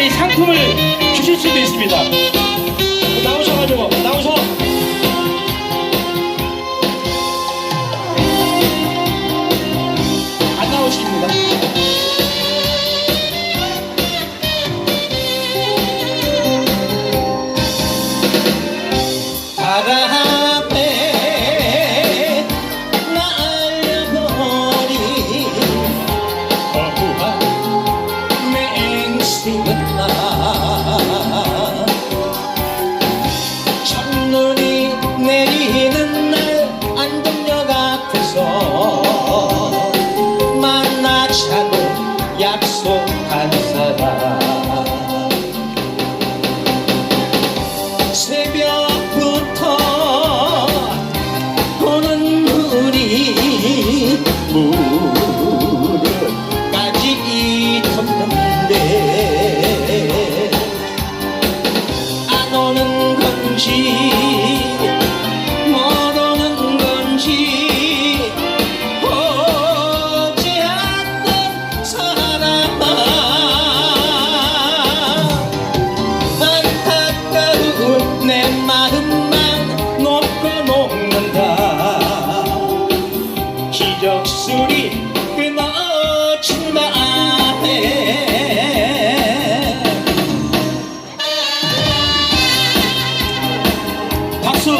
이 상품을 주실 수도 있습니다. 나오셔가지고 나오셔. 안 나오십니다. 무릎까지 덮는데 안 오는 건지 끊어진 마음에. 박수.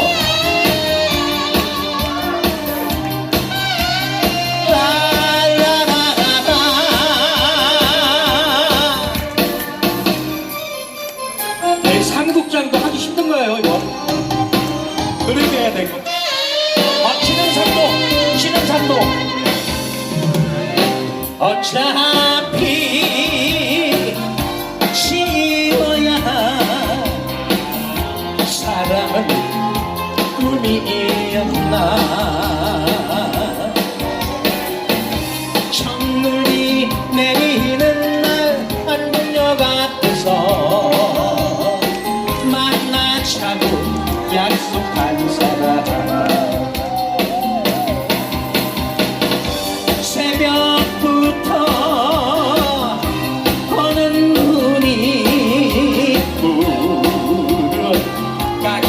네, 삼국장도 하기 힘든 거예요. 어차피 쉬어야 사랑은 꿈이었나. 첫눈이 내리는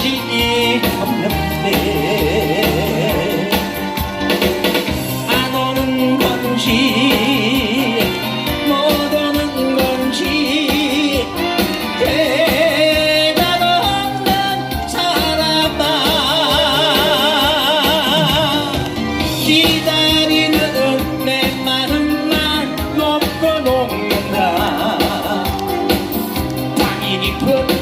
무릎까지 덮는데. 안 오는 건지 못 오는 건지. 대답 없는 사람아 기다리는 내 마음만 놓고 녹는다. 땅이 깊은